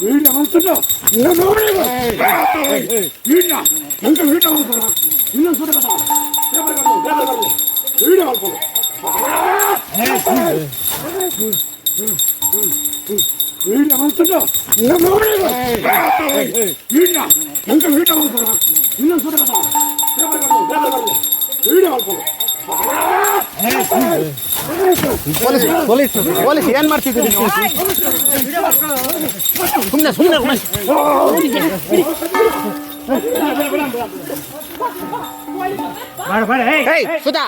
வீடு வந்துட்டா வீடுனா எங்க வீட்டை வந்துடுறான் இன்னும் சொல்லுங்க வீடு வாழ்க்கணும் வீடு வந்துட்டா வீடுனா எங்க வீட்டை வந்துடுறான் இன்னும் சொல்லுங்க வீடு வாழ்க்கணும் ಪೊಲೀಸ್ ಪೊಲೀಸ್ ಏನು ಮಾಡ್ತಿದ್ದೀರಿ ಸುಮ್ಮನೆ ಸುಮ್ಮನೆ ಏಯ್ ಸುಧಾ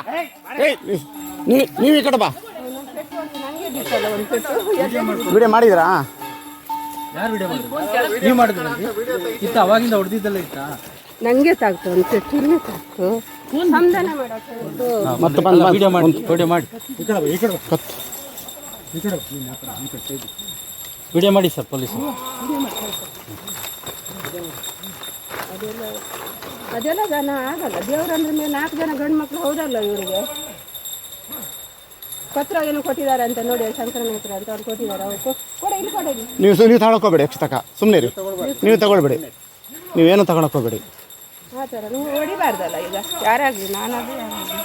ನೀವು ಈ ಕಡೆ ಬಾ ವಿಡಿಯೋ ಮಾಡಿದ್ರಾ ಯಾರು ವಿಡಿಯೋ ಮಾಡಿದ್ರು ನೀವು ಮಾಡಿದ್ರಿ ಇತ್ತ ಅವಾಗಿಂದ ಹೊಡೆದಿದ್ದಲ್ಲ ಇತ್ತಾ ನಂಗೆ ಸಾಕ್ತು ಒಂದು ಚಿನ್ನ ಇಲ್ಲೇ ಸಾಕು ಸಂಧಾನ ಮಾಡಕ್ಕೆ ಇದು ಮತ್ತೆ ಬಂದು ವಿಡಿಯೋ ಮಾಡಿ. ವಿಡಿಯೋ ಮಾಡಿ. ವಿಡಿಯೋ ಮಾಡಿ ಸರ್ ಪೊಲೀಸ್ ಅದೆಲ್ಲ ಜನ ಆಗಲ್ಲ. ದೇವ್ರಂದ್ರ ಮೇಲೆ ನಾಲ್ಕು ಜನ ಗಂಡು ಮಕ್ಕಳು ಹೌದಲ್ಲ ಇವರಿಗೆ? ಪತ್ರ ಏನು ಕೊಟ್ಟಿದ್ದಾರೆ ಅಂತ ನೋಡಿ ಶಂಕರ ನೇತ್ರ ಅಂತ ಅವ್ರು ಕೊಟ್ಟಿದ್ದಾರೆ. ಅವ್ರು ಕೊಡ ಇಲ್ಲಿ ಕೊಡ ನೀವು ನೀವು ತಗೊಳಕ್ ಹೋಗ್ಬೇಡಿ ಯಕ್ಷ ಸುಮ್ಮನೆ ರೀ ನೀವು ತಗೊಳ್ಬೇಡಿ. ನೀವೇನು ತಗೊಳಕ್ ಹೋಗ್ಬೇಡಿ. ಆ ಥರ ನೀವು ಹೊಡಿಬಾರ್ದಲ್ಲ ಈಗ? ಯಾರಾಗಲಿ ನಾನಾಗಲಿ ಯಾರಾಗಲಿ.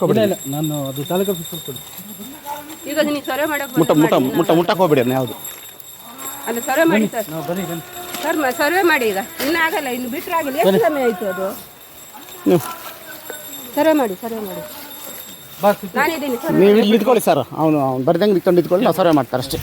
ಹೋಗ್ಬೇಡಿ ಇಲ್ಲ ನಾನು ಅದು ತಾಲೂಕು ಆಫೀಸಲ್ಲಿ ಕೊಡಿ. ಈಗ ನೀವು ಸೊರೆ ಮಾಡೋಕೆ ಮುಟ್ಟ ಮುಟ್ಟ ಮುಟ್ಟ ಮುಟ್ಟಕ್ಕೆ ಹೋಗ್ಬೇಡಿ ಅದನ್ನ ಯಾವುದು. ಅಲ್ಲಿ ಸೊರೆ ಮಾಡಿ ಸರ್ ನಾವು ಬನ್ನಿ ಬನ್ನಿ. ಸರ್ ಮ- ಸರ್ವೆ ಮಾಡಿ ಈಗ. ಇನ್ನು ಆಗಲ್ಲ ಇನ್ನು ಬಿಟ್ಟರೆ ಆಗಿಲ್ಲ. ಎಷ್ಟು ಸಮಯ ಆಯಿತು ಅದು? ನೀವು. ಸರ್ವೆ ಮಾಡಿ ಸರ್ವೆ ಮಾಡಿ. ಬಾ ನಾನಿದ್ದೀನಿ ಸರ್ ನೀವು ಇಲ್ಲಿ ನಿಂತ್ಕೊಳ್ಳಿ ಸರ್. ಅವನು ಅವ್ನು ಬರ್ದಂಗೆ ನಿಂತ್ಕೊಂಡು ನಿಂತ್ಕೊಳ್ಳಿ ನಾವು ಸರ್ವೆ ಮಾಡ್ತಾರೆ ಅಷ್ಟೇ.